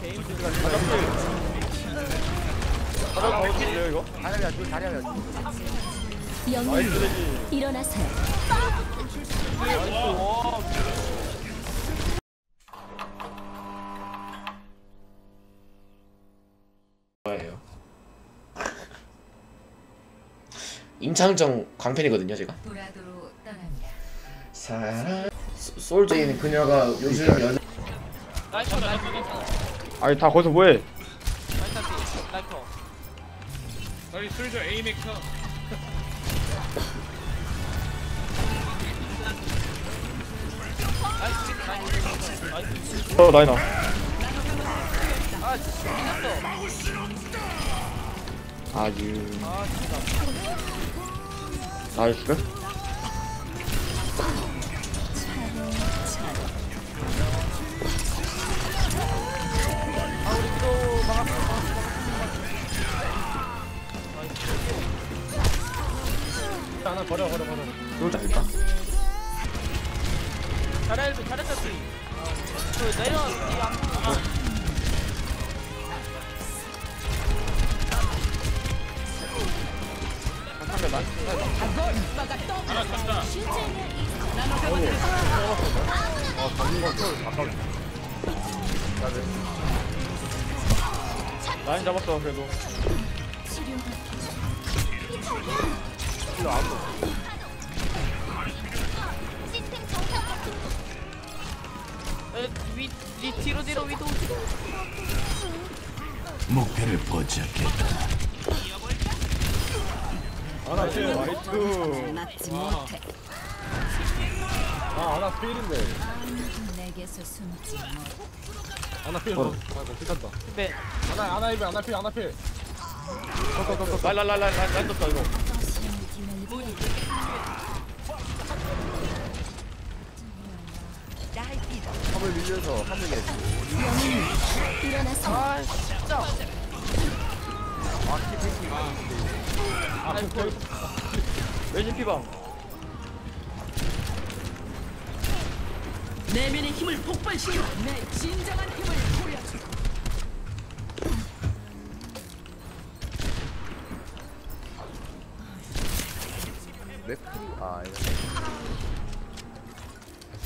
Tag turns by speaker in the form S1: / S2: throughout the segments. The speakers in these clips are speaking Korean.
S1: 게임
S2: 이거?
S3: 다리야 둘 다리야
S4: 영웅 일어나세요.
S5: 거예요. 임창정 광팬이거든요, 제가.
S6: 떠납니다.
S5: 사랑 소- 솔제인 그녀가 요즘 여자
S1: 라이터 라이터 라이터
S2: 아니 다 거기서 뭐해?
S1: 라이터 라이터
S7: 저희 술저 A 메커
S1: 나이스
S2: 어 나이나
S1: 아. 진짜
S2: 아유.
S1: 아 진짜.
S2: 나이스
S3: 버려 버려 버려.
S5: 솔자 일단
S1: 잘해 잘했었지 그 내려 이 앞으로
S7: 하나
S3: 아 잡는 거 털, 아까워
S2: 라인 잡았어 그래도
S3: 필요 아무
S1: 위, 뒤로 뒤로 위도 뒤로
S8: 목표를 포착했다.
S2: 아나 나이스
S4: 막지 못해.
S3: 아 하나 필인데
S4: 내게서 숨지 못.
S3: 하나 필 어. 아이고 필한다
S1: 네
S3: 하나 하나 입에 하나 필 하나 필
S2: 라라라라 라인 떴다 이거
S3: 화물 밀려서 한 명이
S4: 일어나세요.
S1: 아 진짜
S2: 아이고 외진 피방
S6: 내면의 힘을 폭발시켜 내 진정한 힘을 보여줘.
S3: 맥크리 아이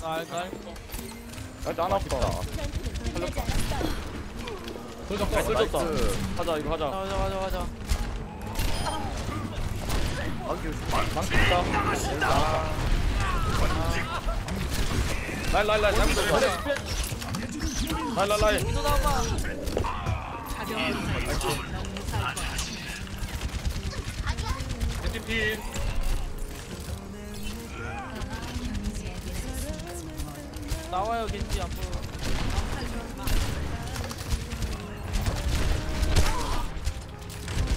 S3: 거
S1: 알알
S2: 라인 안 아프다.
S3: 솔졌다.
S2: 솔졌다.
S3: 나이스.
S2: 가자 이거 가자.
S1: 가자 가자 가자.
S3: 안기
S2: 망쳤다 라인 라인 라인 잘못 떴어 라인 라인 라인
S1: 위도 나와
S7: 핸
S1: 나와요 겐지 앞으로.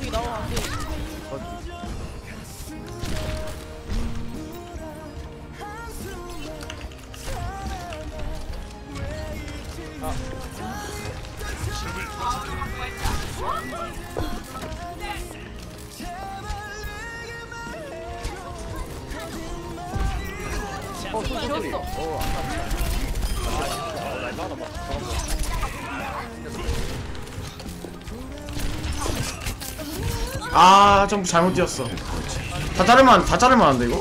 S1: 여기 나와 안돼
S3: 어 솔직히 어
S5: 아, 좀 잘못 뛰었어. 다 자르면 다 자르면 안 돼, 이거?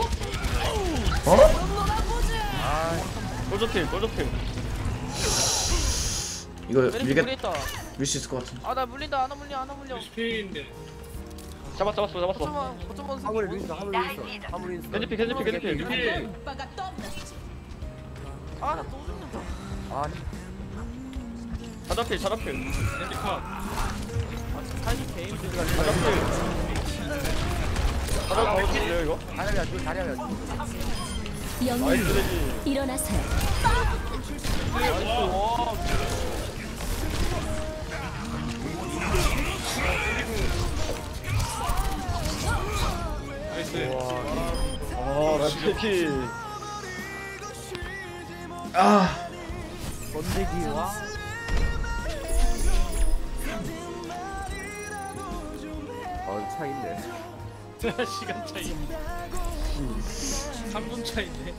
S5: 어?
S2: 골조필 골조필
S5: 이거 밀겠
S1: 무리했다.
S5: 밀수 있을 것 같은데.
S1: 아나 물린다. 하나 물려 하나 물려.
S7: 필인데.
S2: 잡았어 잡았어 잡았어.
S1: 생기고
S3: 밀린다 화물 밀린다 화물 밀린다
S2: 겐지필 겐지필 겐지필
S7: 필
S6: 오빠가 떠났지.
S1: 아나또 죽는다.
S3: 아니.
S2: 자자필
S7: 핸디컷
S1: 아 타이밍 게임
S2: 이거?
S4: 영웅 일어나세요.
S7: 나이스
S2: 아
S5: 아,
S1: 번데기와
S3: 차 있네
S7: 시간 차이 3분 차이인데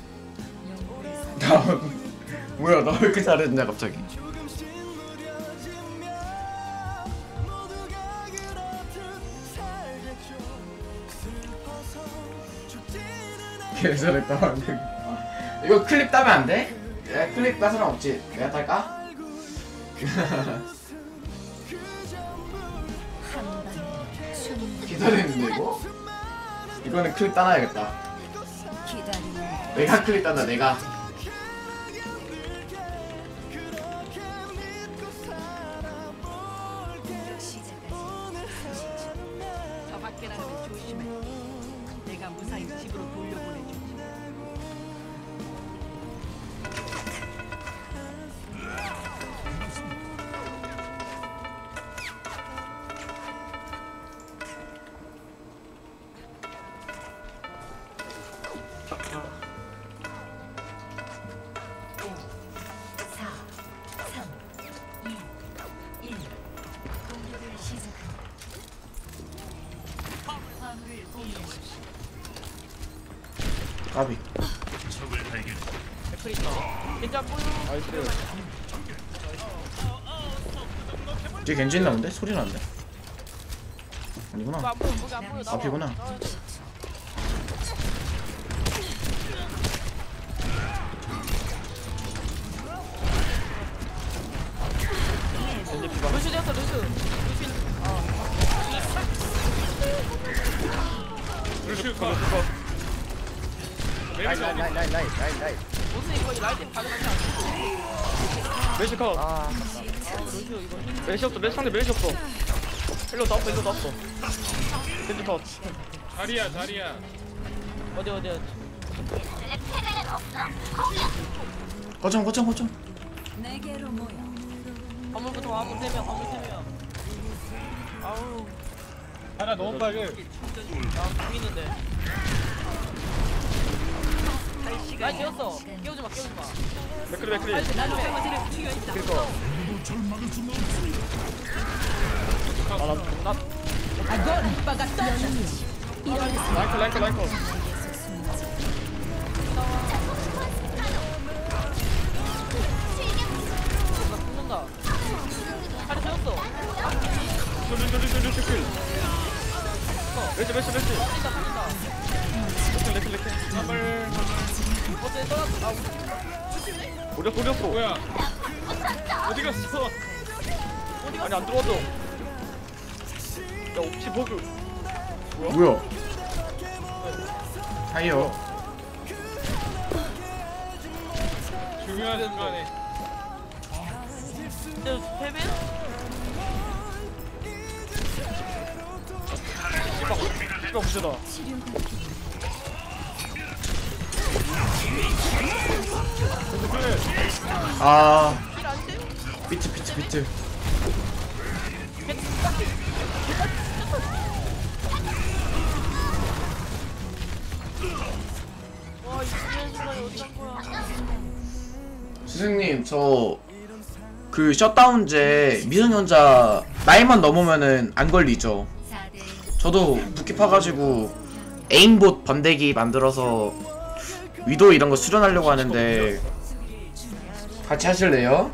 S5: 다음. 뭐야 나 왜 이렇게 잘했냐 갑자기 개 잘했다 방금 이거 클립 따면 안 돼? 내가 클립 따 사람 없지? 내가 딸까? 기다리는데 이거? 이거는 클립 따놔야겠다 내가 클립 딴다 내가 뒤에 겐지 있나 본데? 소리 나는데? 아니구나. 앞이구나.
S1: 루시 되었어, 루시. 루시.
S7: 루시우 컷.
S3: 라인 라인 라인 라인 라인 라인 라인
S1: 무슨 이거 라이트 가져가지 않아.
S2: 메시 컷
S3: 아.
S2: 메시 없어 메시 상대 메시 없어 일로 다 없어 일로 다 없어 겐지 컷
S7: 자리야 자리야.
S1: 어디 어디 어디.
S5: 거점 거점 거점
S4: 내게로 모여.
S1: 건물부터 와, 건물 세 명, 건물 세 명. 아우,
S7: 하나 너무 빨리.
S1: 나 보이는데. 라이트 되었어. 깨우지 마, 깨우지 마.
S2: 맥크리 맥크리
S1: 라이트 나도 해.
S2: 그니까 아나 나
S6: 아건 오빠가 떠나.
S2: 라이커 라이커 라이커
S1: 나 죽는다.
S2: 저리 저리 저 메시
S1: 살린다, 살린다.
S2: 레클 레클 레클
S7: 한발
S1: 어째 떠났어. 아, 우리
S2: 우리
S7: 뭐야? 어디 갔어?
S2: 아니 안 들어왔어 야 옵치 버그
S5: 뭐야 타이어
S7: 중요한 순간에.
S1: 패배?
S2: 씨발 무시다.
S5: 아. 비트 비트 비트.
S1: 와, 이 중요한 순간에 어디 간 거야?
S5: 선생님 저 그 셧다운제 미성년자 나이만 넘으면은 안 걸리죠.
S4: 4대
S5: 저도 붓기 파가지고 에임봇 번데기 만들어서 위도 이런 거 수련하려고 하는데 같이 하실래요?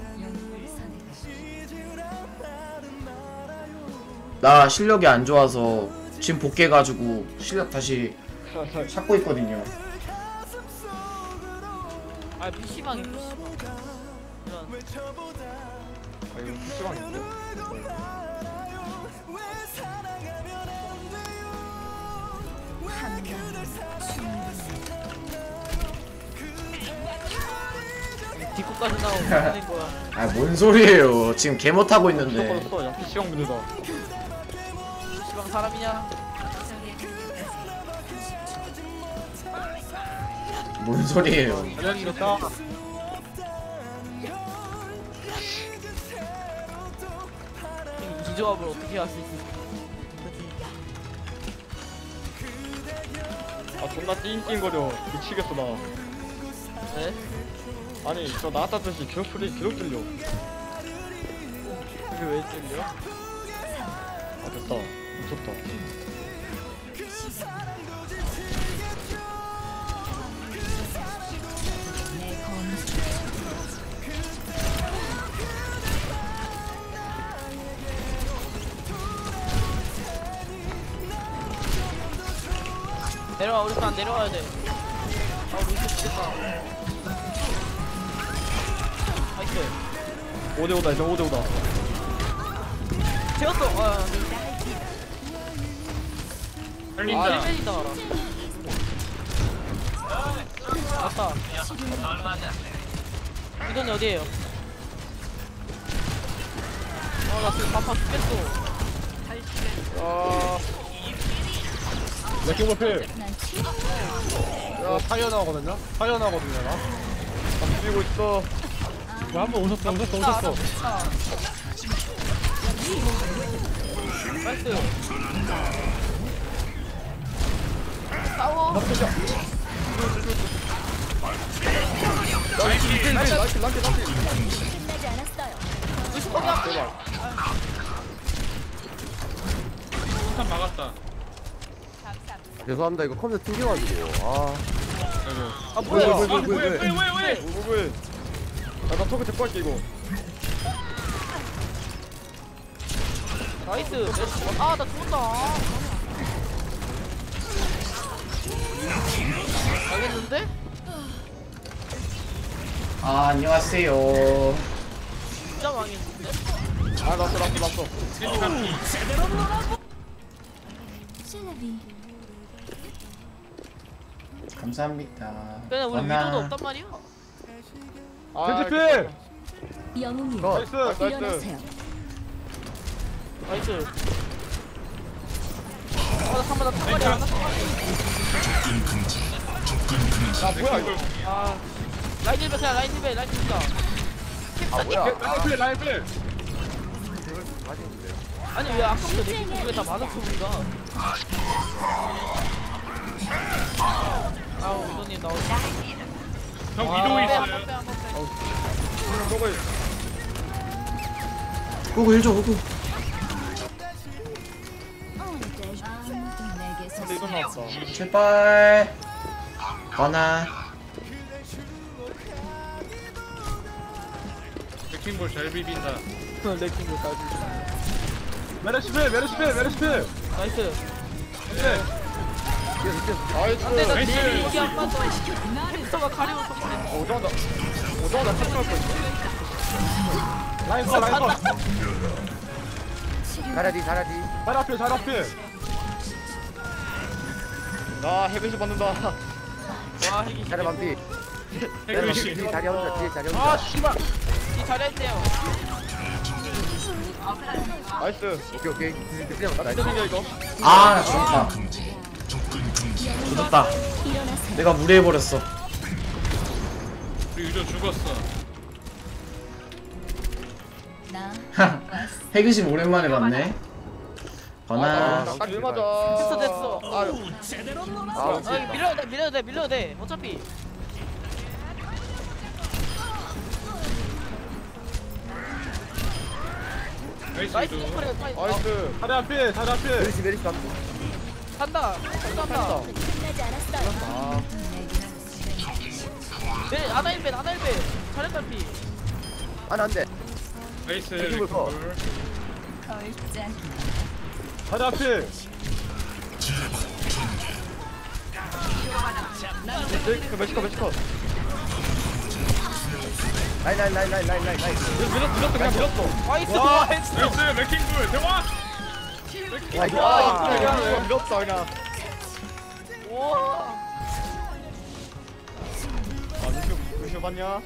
S5: 나 실력이 안 좋아서 지금 복귀해가지고 실력 다시 찾고 있거든요
S1: 아, PC방이 PC방. 이런.
S2: 아 이거 PC방인데?
S1: 뒷코까지 나오고 거야.
S5: 아 뭔 소리예요 지금 개 못하고 있는데
S2: 써 그냥 PC방 문제다
S1: PC방 사람이냐?
S5: 뭔 소리예요
S2: 알려주겠다
S1: 이 조합을 어떻게 할 수 있을까?
S2: 존나 띵띵거려. 미치겠어 나.
S1: 네?
S2: 아니 저 나왔다 듯이 계속 소리 계속 들려.
S1: 그게 왜 찔려?
S2: 아 됐다. 미쳤다
S1: 내려와 우리 반 내려와야 돼. 아 우리 죽겠다. 나이스.
S2: 5대5다 이제 5대5다
S1: 재웠어. 아,
S7: 살린다.
S1: 아, 1맨이다 가라. 맞다. 이돈이 어디에요? 아, 나 지금 바빠 죽겠어.
S2: 아
S7: 레킹볼 필.
S2: 야, 타이어 나오거든요? 타이어 나오거든요, 나. 나 비비고 있어.
S7: 한번 오셨어, 오셨어,
S1: 나, 나
S7: 오셨어.
S1: 나이스. 싸워.
S2: 나이스, 나이스, 나이스, 나이스.
S7: 폭탄 막았다.
S3: 죄송합니다 이거 컴퓨터 튕겨가지고 아
S7: 아이고.
S1: 아, 뭐야?
S2: 뭐야,
S7: 아,
S2: 뭐야,
S7: 왜,
S2: 뭐야,
S7: 왜, 왜, 왜?
S2: 뭐야. 야, 나 토크 데리고 갈게, 이거.
S1: 나이스. 아, 나 죽었다. 알겠는데?
S5: 아 안녕하세요.
S1: 진짜 망했는데?
S2: 아, 났어, 났어, 났어.
S5: 감사합니다.
S1: 그냥 우리
S5: 원나.
S1: 위도도 없단 말이야.
S2: 아,
S8: 겐지필!
S4: 영웅이
S3: 어,
S2: 나이스, 나이스.
S4: 일어나세요.
S1: 나이스. 아, 나 잠깐만, 나 턱걸이 안 났어.
S2: 아, 뭐야, 이거.
S1: 아, 라인 1배, 그냥 라인 1배, 라인 1배.
S3: 아 뭐야
S7: 라인 필, 라인 필.
S1: 아니, 왜 아까부터 내 기분이 다 많았어, 우리가. 아우, 위도님, 나 어디.
S7: 형
S1: 아,
S7: 위도
S1: 빼,
S7: 있어요.
S2: 저거
S5: 호구 일줘 호구.
S4: 내게서
S2: 이건 나왔다.
S5: 출발. 원나.
S7: 레킹볼 잘 비빈다.
S1: 레킹볼 까지.
S2: 메르시필, 메르시필, 메르시필.
S1: 나이스.
S2: 나
S1: 돼, 나
S7: 나이스.
S1: 내일 이게 안 맞아. 햄스터가 가려워서 그래.
S2: 오자마자, 오자마자 탑승할 거 있어. 라인 컷, 라인 컷.
S3: 잘하디 잘하디
S2: 잘 앞에, 잘 앞에. 나 헤비시 받는다.
S1: 와, 핵이
S3: 잘해 반피 잘해 반피
S7: 해그시.
S3: 뒤에 자리 혼자 뒤에 자리
S2: 아,
S3: 혼자
S2: 씨발.
S1: 이 잘했대요.
S2: 나이스.
S3: 오케이 오케이 그냥
S2: 나
S3: 나이스
S2: 생겨, 이거.
S5: 아, 나 죽었다. 죽었다. 내가 무리해버렸어.
S7: 우리 유저 죽었어.
S5: 해그심 오랜만에 봤네.
S2: 아. 나길 맞아.
S1: 됐어, 됐어.
S2: 아유.
S3: 아
S1: 아, 이거 밀려도 돼, 밀려도 돼, 밀려도 돼. 어차피.
S7: 나이스
S1: 나이스,
S7: 위도.
S1: 그래, 나이스.
S2: 나이스. 다리 앞에, 다리 앞에.
S3: 메리시 메리시 반피
S1: 간다. 간다. 네, 아나일벤, 아나일벤. 잘했다, 피.
S3: 아나 안 돼
S7: 나이스
S3: 레킹볼 컷.
S7: 레킹볼.
S4: 걸작
S2: 다리 앞에. 메시커, 메시커, 메시커.
S3: 라인 라인 라인 라인 라인 라인
S2: 밀었어, 밀었어, 그냥 밀었어.
S1: 나이스,
S2: 와,
S1: 나이스.
S7: 나이스 레킹볼 대박.
S2: 와, 아, 그냥 밀었어, 그냥.
S1: 우와.
S2: 아, 루시오, 루시오 봤냐?